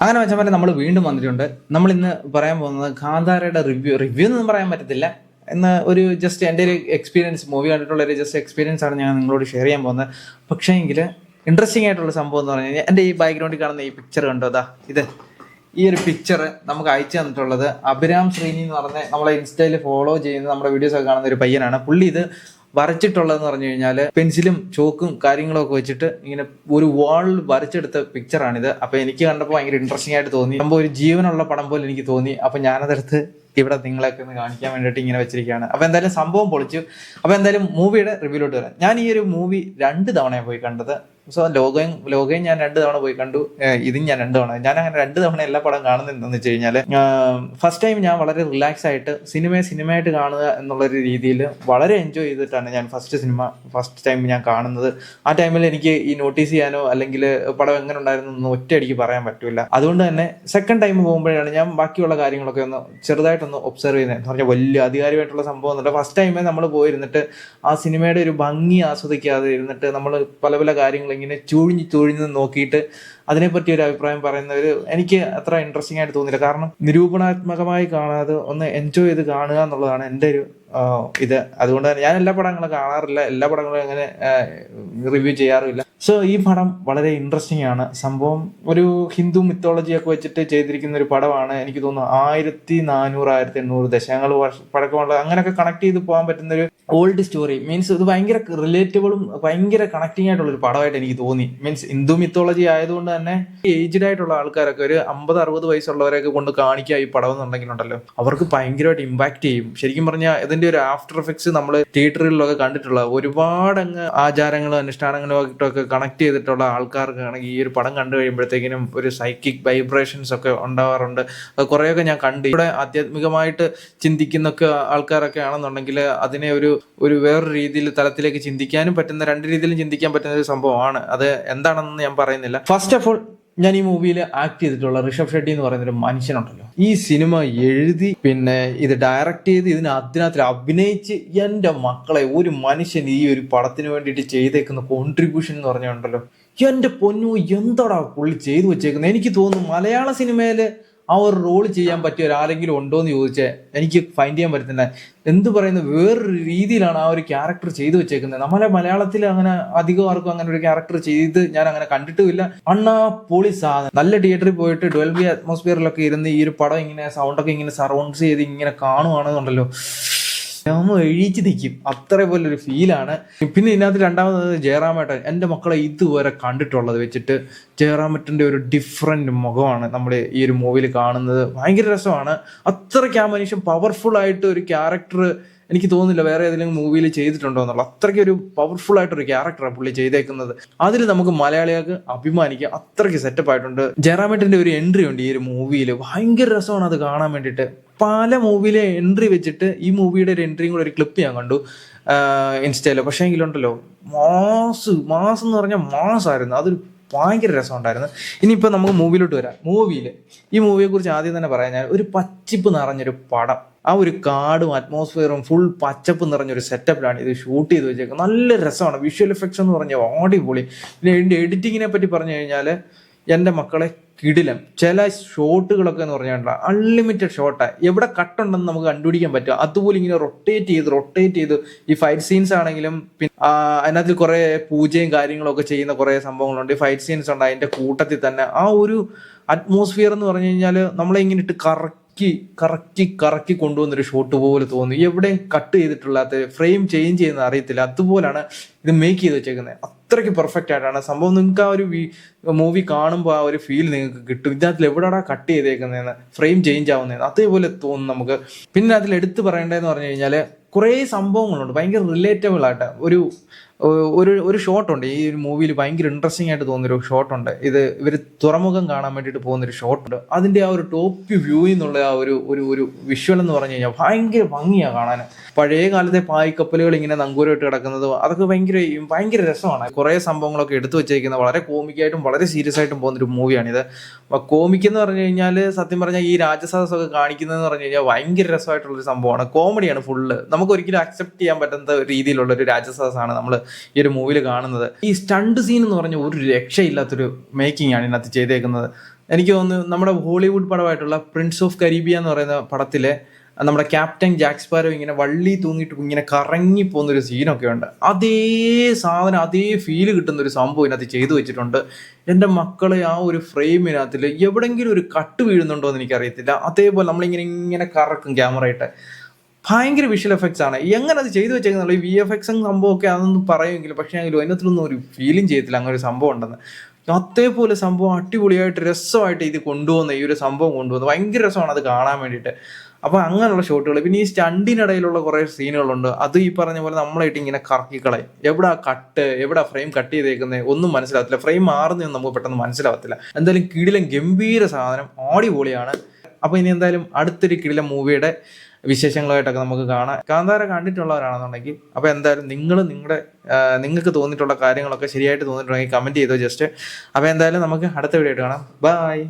അങ്ങനെ വെച്ചാൽ നമ്മൾ വീണ്ടും വന്നിട്ടുണ്ട്. നമ്മൾ ഇന്ന് പറയാൻ പോകുന്നത് കാന്താരയുടെ റിവ്യൂ റിവ്യൂ എന്നൊന്നും പറയാൻ പറ്റത്തില്ല എന്ന് ഒരു ജസ്റ്റ് എന്റെ ഒരു എക്സ്പീരിയൻസ് മൂവി കണ്ടിട്ടുള്ള ഒരു ജസ്റ്റ് എക്സ്പീരിയൻസ് ആണ് ഞാൻ നിങ്ങളോട് ഷെയർ ചെയ്യാൻ പോകുന്നത്. പക്ഷേ എങ്കിൽ ഇൻട്രസ്റ്റിംഗ് ആയിട്ടുള്ള സംഭവം എന്ന് പറഞ്ഞു കഴിഞ്ഞാൽ എന്റെ ഈ ബാക്ക്ഗ്രൗണ്ടിൽ കാണുന്ന ഈ പിക്ചർ കണ്ടോ? അതാ ഇത്. ഈ ഒരു പിക്ചർ നമുക്ക് അയച്ചു തന്നിട്ടുള്ളത് അഭിരാം ശ്രീനി എന്ന് പറഞ്ഞ നമ്മളെ ഇൻസ്റ്റയിൽ ഫോളോ ചെയ്യുന്ന നമ്മുടെ വീഡിയോസ് ഒക്കെ കാണുന്ന ഒരു പയ്യനാണ്. പുള്ളി ഇത് വരച്ചിട്ടുള്ളതെന്ന് പറഞ്ഞു കഴിഞ്ഞാൽ പെൻസിലും ചോക്കും കാര്യങ്ങളൊക്കെ വെച്ചിട്ട് ഇങ്ങനെ ഒരു വാളിൽ വരച്ചെടുത്ത പിക്ചറാണിത് അപ്പൊ എനിക്ക് കണ്ടപ്പോൾ ഭയങ്കര ഇൻട്രസ്റ്റിംഗ് ആയിട്ട് തോന്നി. അപ്പോൾ ഒരു ജീവനുള്ള പടം പോലെ എനിക്ക് തോന്നി. അപ്പൊ ഞാനതെടുത്ത് ഇവിടെ നിങ്ങളൊക്കെ ഒന്ന് കാണിക്കാൻ വേണ്ടിയിട്ട് ഇങ്ങനെ വെച്ചിരിക്കുകയാണ്. അപ്പൊ എന്തായാലും സംഭവം പൊളിച്ചു. അപ്പൊ എന്തായാലും മൂവിയുടെ റിവ്യൂലോട്ട് വരാം. ഞാൻ ഈ ഒരു മൂവി രണ്ട് തവണയാണ് പോയി കണ്ടത്. സോ ലോകയും ലോകയും ഞാൻ രണ്ട് തവണ പോയി കണ്ടു. ഇതും ഞാൻ രണ്ട് തവണ. ഞാൻ അങ്ങനെ രണ്ട് തവണ എല്ലാ പടം കാണുന്നതെന്ന് വെച്ച് കഴിഞ്ഞാൽ ഫസ്റ്റ് ടൈം ഞാൻ വളരെ റിലാക്സ് ആയിട്ട് സിനിമയെ സിനിമയായിട്ട് കാണുക എന്നുള്ളൊരു രീതിയിൽ വളരെ എൻജോയ് ചെയ്തിട്ടാണ് ഞാൻ ഫസ്റ്റ് സിനിമ ഫസ്റ്റ് ടൈം ഞാൻ കാണുന്നത്. ആ ടൈമിൽ എനിക്ക് ഈ നോട്ടീസ് ചെയ്യാനോ അല്ലെങ്കിൽ പടം എങ്ങനെ ഉണ്ടായിരുന്നു എന്ന് ഒറ്റയടിക്ക് പറയാൻ പറ്റില്ല അതുകൊണ്ട് തന്നെ സെക്കൻഡ് ടൈം പോകുമ്പോഴാണ് ഞാൻ ബാക്കിയുള്ള കാര്യങ്ങളൊക്കെ ഒന്ന് ചെറുതായിട്ടൊന്ന് ഒബ്സർവ് ചെയ്യുന്നത്. എന്ന് പറഞ്ഞാൽ വലിയ അധികാരമായിട്ടുള്ള സംഭവം ഒന്നുമില്ല. ഫസ്റ്റ് ടൈമേ നമ്മൾ പോയിരുന്നിട്ട് ആ സിനിമയുടെ ഒരു ഭംഗി ആസ്വദിക്കാതെ ഇരുന്നിട്ട് നമ്മൾ പല പല കാര്യങ്ങൾ ഇങ്ങനെ ചൂഴിഞ്ഞ് ചൂഴിഞ്ഞ് നോക്കിയിട്ട് അതിനെപ്പറ്റി ഒരു അഭിപ്രായം പറയുന്നവർ എനിക്ക് അത്ര ഇൻട്രസ്റ്റിംഗ് ആയിട്ട് തോന്നില്ല. കാരണം നിരൂപണാത്മകമായി കാണാതെ ഒന്ന് എൻജോയ് ചെയ്ത് കാണുക എന്നുള്ളതാണ് എന്റെ ഒരു ഇത്. അതുകൊണ്ട് തന്നെ ഞാൻ എല്ലാ പടങ്ങളും കാണാറില്ല. എല്ലാ പടങ്ങളും അങ്ങനെ റിവ്യൂ ചെയ്യാറില്ല സോ ഈ പടം വളരെ ഇൻട്രസ്റ്റിംഗ് ആണ്. സംഭവം ഒരു ഹിന്ദു മിത്തോളജി ഒക്കെ വെച്ചിട്ട് ചെയ്തിരിക്കുന്ന ഒരു പടമാണ്. എനിക്ക് തോന്നുന്നു ആയിരത്തി നാനൂറ് ആയിരത്തി എണ്ണൂറ് ദശകങ്ങൾ പഴക്കമുള്ള അങ്ങനെയൊക്കെ കണക്ട് ചെയ്ത് പോകാൻ പറ്റുന്ന ഒരു ഓൾഡ് സ്റ്റോറി മീൻസ് ഇത് ഭയങ്കര റിലേറ്റബിളും ഭയങ്കര കണക്റ്റിംഗ് ആയിട്ടുള്ള ഒരു പടമായിട്ട് എനിക്ക് തോന്നി. മീൻസ് ഹിന്ദു മിത്തോളജി ആയതുകൊണ്ട് തന്നെ ഏജ്ഡ് ആയിട്ടുള്ള ആൾക്കാരൊക്കെ ഒരു അമ്പത് അറുപത് വയസ്സുള്ളവരെയൊക്കെ കൊണ്ട് കാണിക്കുക ഈ പടം എന്നുണ്ടെങ്കിലുണ്ടല്ലോ. അവർക്ക് ഭയങ്കരമായിട്ട് ഇമ്പാക്ട് ചെയ്യും. ശരിക്കും പറഞ്ഞാൽ ഇതിന്റെ ഒരു ആഫ്റ്റർ എഫക്ട്സ് നമ്മൾ തിയേറ്ററുകളിലൊക്കെ കണ്ടിട്ടുള്ള ഒരുപാട് അങ്ങ് ആചാരങ്ങളും അനുഷ്ഠാനങ്ങളും കണക്ട് ചെയ്തിട്ടുള്ള ആൾക്കാർക്കാണെങ്കിൽ ഈ ഒരു പടം കണ്ടു കഴിയുമ്പോഴത്തേക്കിനും ഒരു സൈക്കിക് വൈബ്രേഷൻസ് ഒക്കെ ഉണ്ടാവാറുണ്ട്. കുറേയൊക്കെ ഞാൻ കണ്ടു. ഇവിടെ ആധ്യാത്മികമായിട്ട് ചിന്തിക്കുന്നൊക്കെ ആൾക്കാരൊക്കെ ആണെന്നുണ്ടെങ്കിൽ അതിനെ ഒരു ഒരു വേറൊരു രീതിയിൽ തലത്തിലേക്ക് ചിന്തിക്കാനും പറ്റുന്ന രണ്ട് രീതിയിലും ചിന്തിക്കാൻ പറ്റുന്ന ഒരു സംഭവമാണ്. അത് എന്താണെന്ന് ഞാൻ പറയുന്നില്ല. ഫസ്റ്റ് ഓഫ് ഓൾ ഞാൻ ഈ മൂവിയിൽ ആക്ട് ചെയ്തിട്ടുള്ള ഋഷഭ് ഷെട്ടി എന്ന് പറയുന്ന ഒരു മനുഷ്യനുണ്ടല്ലോ. ഈ സിനിമ എഴുതി പിന്നെ ഇത് ഡയറക്റ്റ് ചെയ്ത് ഇതിന് അതിനകത്ത് അഭിനയിച്ച് എന്റെ മക്കളെ ഒരു മനുഷ്യൻ ഈ ഒരു പടത്തിന് വേണ്ടിയിട്ട് ചെയ്തേക്കുന്ന കോൺട്രിബ്യൂഷൻ എന്ന് പറഞ്ഞുണ്ടല്ലോ എന്റെ പൊന്നു എന്തോടാ പുള്ളി ചെയ്തു വെച്ചേക്കുന്നത് എനിക്ക് തോന്നുന്നു മലയാള സിനിമയിൽ ആ ഒരു റോൾ ചെയ്യാൻ പറ്റിയ ഒരാരെങ്കിലും ഉണ്ടോ എന്ന് ചോദിച്ചാൽ എനിക്ക് ഫൈൻഡ് ചെയ്യാൻ പറ്റുന്നില്ല എന്ത് പറയുന്ന? വേറൊരു രീതിയിലാണ് ആ ഒരു ക്യാരക്ടർ ചെയ്തു വെച്ചേക്കുന്നത്. നമ്മളെ മലയാളത്തിൽ അങ്ങനെ അധികം ആർക്കും അങ്ങനെ ഒരു ക്യാരക്ടർ ചെയ്ത് ഞാൻ അങ്ങനെ കണ്ടിട്ടുമില്ല. അണ്ണാ പൊളി സാധനം. നല്ല തിയേറ്ററിൽ പോയിട്ട് ട്വൽവ് അറ്റ്മോസ്ഫിയറിലൊക്കെ ഇരുന്ന് ഈ ഒരു പടം ഇങ്ങനെ സൗണ്ടൊക്കെ ഇങ്ങനെ സറൗണ്ട്സ് ചെയ്ത് ഇങ്ങനെ കാണുവാണെന്നുണ്ടല്ലോ. നമ്മൾ എഴുതിച്ച് നിൽക്കും. അത്ര പോലെ ഒരു ഫീലാണ് പിന്നെ ഇതിനകത്ത് രണ്ടാമത് ജയറാമേട്ടൻ എന്റെ മക്കളെ ഇതുവരെ കണ്ടിട്ടുള്ളത് വെച്ചിട്ട് ജയറാമേട്ടന്റെ ഒരു ഡിഫറെന്റ് മുഖമാണ് നമ്മൾ ഈ ഒരു മൂവിയിൽ കാണുന്നത്. ഭയങ്കര രസമാണ്. അത്രയ്ക്ക് ആ മനുഷ്യൻ പവർഫുൾ ആയിട്ട് ഒരു ക്യാരക്ടർ എനിക്ക് തോന്നുന്നില്ല വേറെ ഏതെങ്കിലും മൂവിയിൽ ചെയ്തിട്ടുണ്ടോ എന്നുള്ള അത്രയ്ക്ക് ഒരു പവർഫുൾ ആയിട്ടൊരു ക്യാരക്ടറാണ് പുള്ളി ചെയ്തേക്കുന്നത്. അതിൽ നമുക്ക് മലയാളികൾക്ക് അഭിമാനിക്കാം. അത്രയ്ക്ക് സെറ്റപ്പ് ആയിട്ടുണ്ട്. ജയറാമേട്ടന്റെ ഒരു എൻട്രി ഉണ്ട് ഈ ഒരു മൂവിയിൽ ഭയങ്കര രസമാണ് അത് കാണാൻ വേണ്ടിയിട്ട്. പല മൂവിയിലെ എൻട്രി വെച്ചിട്ട് ഈ മൂവിയുടെ ഒരു എൻട്രിയും കൂടെ ഒരു ക്ലിപ്പ് ഞാൻ കണ്ടു. ഇൻസ്റ്റയിലോ പക്ഷേ എങ്കിലുണ്ടല്ലോ മാസ് മാസ് എന്ന് പറഞ്ഞാൽ മാസായിരുന്നു. അതൊരു ഭയങ്കര രസമുണ്ടായിരുന്നു. ഇനിയിപ്പോൾ നമുക്ക് മൂവിയിലോട്ട് വരാം. മൂവിയിൽ ഈ മൂവിയെ കുറിച്ച് ആദ്യം തന്നെ പറയാം ഞാൻ ഒരു പച്ചിപ്പ് നിറഞ്ഞൊരു പടം. ആ ഒരു കാടും അറ്റ്മോസ്ഫിയറും ഫുൾ പച്ചപ്പ് നിറഞ്ഞൊരു സെറ്റപ്പിലാണ് ഇത് ഷൂട്ട് ചെയ്ത് വെച്ചേക്കുന്നത്. നല്ല രസമാണ്. വിഷ്വൽ എഫക്ട്സ് എന്ന് പറഞ്ഞാൽ അടിപൊളി. പിന്നെ എഡിറ്റിങ്ങിനെ പറ്റി പറഞ്ഞു കഴിഞ്ഞാൽ എന്റെ മക്കളെ കിടിലം. ചില ഷോട്ടുകളൊക്കെ എന്ന് പറഞ്ഞാൽ അൺലിമിറ്റഡ് ഷോട്ടാണ് എവിടെ കട്ടുണ്ടെന്ന് നമുക്ക് കണ്ടുപിടിക്കാൻ പറ്റും. അതുപോലെ ഇങ്ങനെ റൊട്ടേറ്റ് ചെയ്ത് റൊട്ടേറ്റ് ചെയ്ത് ഈ ഫൈറ്റ് സീൻസ് ആണെങ്കിലും പിന്നെ അതിനകത്ത് കുറേ പൂജയും കാര്യങ്ങളൊക്കെ ചെയ്യുന്ന കുറേ സംഭവങ്ങളുണ്ട്. ഫൈറ്റ് സീൻസ് ഉണ്ട് അതിന്റെ കൂട്ടത്തിൽ തന്നെ. ആ ഒരു അറ്റ്മോസ്ഫിയർ എന്ന് പറഞ്ഞു കഴിഞ്ഞാൽ നമ്മളെ ഇങ്ങനെ ഇട്ട് കറക്കി കറക്കി കറക്കി കൊണ്ടുവന്നൊരു ഷോട്ട് പോലെ തോന്നുന്നു. എവിടെയും കട്ട് ചെയ്തിട്ടില്ലാത്ത ഫ്രെയിം ചേഞ്ച് ചെയ്യുന്ന അറിയത്തില്ല. അതുപോലാണ് ഇത് മേക്ക് ചെയ്ത് വെച്ചേക്കുന്നത് അത്രയ്ക്ക് പെർഫെക്റ്റ് ആയിട്ടാണ്. സംഭവം നിങ്ങൾക്ക് ആ ഒരു മൂവി കാണുമ്പോൾ ആ ഒരു ഫീൽ നിങ്ങൾക്ക് കിട്ടും. ഇതിനകത്തിൽ എവിടെയാണ് കട്ട് ചെയ്തേക്കുന്നതെന്ന് ഫ്രെയിം ചേഞ്ച് ആവുന്നതെന്ന് അതേപോലെ തോന്നും നമുക്ക്. പിന്നെ അതിൽ എടുത്തു പറയേണ്ടതെന്ന് പറഞ്ഞു കഴിഞ്ഞാൽ കുറേ സംഭവങ്ങളുണ്ട്. ഭയങ്കര റിലേറ്റബിൾ ആയിട്ട്. ഒരു ഒരു ഒരു ഷോട്ടുണ്ട് ഈ ഒരു മൂവിയിൽ ഭയങ്കര ഇൻട്രസ്റ്റിംഗ് ആയിട്ട് തോന്നുന്നൊരു ഷോട്ടുണ്ട് ഇത് ഇവർ തുറമുഖം കാണാൻ വേണ്ടിയിട്ട് പോകുന്നൊരു ഷോട്ടുണ്ട് അതിന്റെ ആ ഒരു ടോപ്പ് വ്യൂ നിന്നുള്ള ആ ഒരു ഒരു ഒരു വിഷ്വൽ എന്ന് പറഞ്ഞു കഴിഞ്ഞാൽ ഭയങ്കര ഭംഗിയാണ് കാണാൻ പഴയ കാലത്തെ പായ്ക്കപ്പലുകൾ ഇങ്ങനെ നങ്കൂരമായിട്ട് കിടക്കുന്നത് അതൊക്കെ ഭയങ്കര ഭയങ്കര ഭയങ്കര രസമാണ്. കുറേ സംഭവങ്ങളൊക്കെ എടുത്തു വെച്ചേക്കുന്ന വളരെ കോമിക്കായിട്ടും വളരെ സീരിയസ് ആയിട്ടും പോകുന്നൊരു മൂവിയാണിത് അപ്പൊ കോമിക് എന്ന് പറഞ്ഞു കഴിഞ്ഞാൽ സത്യം പറഞ്ഞാൽ ഈ രാജസാഹസമൊക്കെ കാണിക്കുന്നതെന്ന് പറഞ്ഞു കഴിഞ്ഞാൽ ഭയങ്കര രസമായിട്ടുള്ളൊരു സംഭവമാണ്. കോമഡിയാണ് ഫുള്ള്. നമുക്ക് ഒരിക്കലും അക്സെപ്റ്റ് ചെയ്യാൻ പറ്റുന്ന രീതിയിലുള്ള ഒരു രാജസാഹസമാണ് നമ്മൾ ഈ ഒരു മൂവിയിൽ കാണുന്നത്. ഈ സ്റ്റണ്ട് സീൻ എന്ന് പറഞ്ഞ ഒരു രക്ഷയില്ലാത്തൊരു മേക്കിംഗ് ആണ് ഇതിനകത്ത് ചെയ്തേക്കുന്നത്. എനിക്ക് തോന്നുന്നു നമ്മുടെ ഹോളിവുഡ് പടമായിട്ടുള്ള പ്രിൻസ് ഓഫ് കരീബിയ എന്ന് പറയുന്ന പടത്തിലെ നമ്മുടെ ക്യാപ്റ്റൻ ജാക്സ്പാരോ ഇങ്ങനെ വള്ളി തൂങ്ങിയിട്ട് ഇങ്ങനെ കറങ്ങി പോകുന്ന ഒരു സീനൊക്കെ ഉണ്ട്. അതേ സാധനം അതേ ഫീൽ കിട്ടുന്ന ഒരു സംഭവം ഇതിനകത്ത് ചെയ്തു വെച്ചിട്ടുണ്ട്. എന്റെ മക്കളെ ആ ഒരു ഫ്രെയിമിനകത്തിൽ എവിടെങ്കിലും ഒരു കട്ട് വീഴുന്നുണ്ടോ എന്ന് എനിക്കറിയത്തില്ല. അതേപോലെ നമ്മളിങ്ങനെ ഇങ്ങനെ കറക്കും ക്യാമറയിട്ട് ഭയങ്കര വിഷ്വൽ എഫക്ട്സ് ആണ്. എങ്ങനെ അത് ചെയ്തു വെച്ചേക്കുന്നുള്ള ഈ വി എഫ് എക്സ് സംഭവമൊക്കെ അതൊന്നും പറയുമെങ്കിലും പക്ഷേ എങ്കിലും അതിനകത്തൊന്നും ഒരു ഫീലിംഗ് ചെയ്യത്തില്ല. അങ്ങനെ ഒരു സംഭവം ഉണ്ടെന്ന്. അതേപോലെ സംഭവം അടിപൊളിയായിട്ട് രസമായിട്ട് ഇത് കൊണ്ടുപോകുന്ന ഈ ഒരു സംഭവം കൊണ്ടുപോകുന്നത് ഭയങ്കര രസമാണ് അത് കാണാൻ വേണ്ടിയിട്ട്. അപ്പോൾ അങ്ങനെയുള്ള ഷോട്ടുകൾ പിന്നെ ഈ സ്റ്റണ്ടിനിടയിലുള്ള കുറേ സീനുകളുണ്ട് അത് ഈ പറഞ്ഞ പോലെ നമ്മളായിട്ട് ഇങ്ങനെ കറക്കിക്കളയും. എവിടെ കട്ട് എവിടെ ഫ്രെയിം കട്ട് ചെയ്തേക്കുന്നത് ഒന്നും മനസ്സിലാവത്തില്ല. ഫ്രെയിം മാറുന്നതൊന്നും നമുക്ക് പെട്ടെന്ന് മനസ്സിലാവത്തില്ല. എന്തായാലും കിടിലം ഗംഭീര സാധനം. ഓടിപൊളിയാണ് അപ്പോൾ ഇനി എന്തായാലും അടുത്തൊരു കിടിലം മൂവിയുടെ വിശേഷങ്ങളായിട്ടൊക്കെ നമുക്ക് കാണാം. കാന്താര കണ്ടിട്ടുള്ളവരാണെന്നുണ്ടെങ്കിൽ അപ്പോൾ എന്തായാലും നിങ്ങൾ നിങ്ങളുടെ നിങ്ങൾക്ക് തോന്നിയിട്ടുള്ള കാര്യങ്ങളൊക്കെ ശരിയായിട്ട് തോന്നിയിട്ടുണ്ടെങ്കിൽ കമന്റ് ചെയ്തോ ജസ്റ്റ് അപ്പോൾ എന്തായാലും നമുക്ക് അടുത്ത വീഡിയോ ആയിട്ട് കാണാം. ബൈ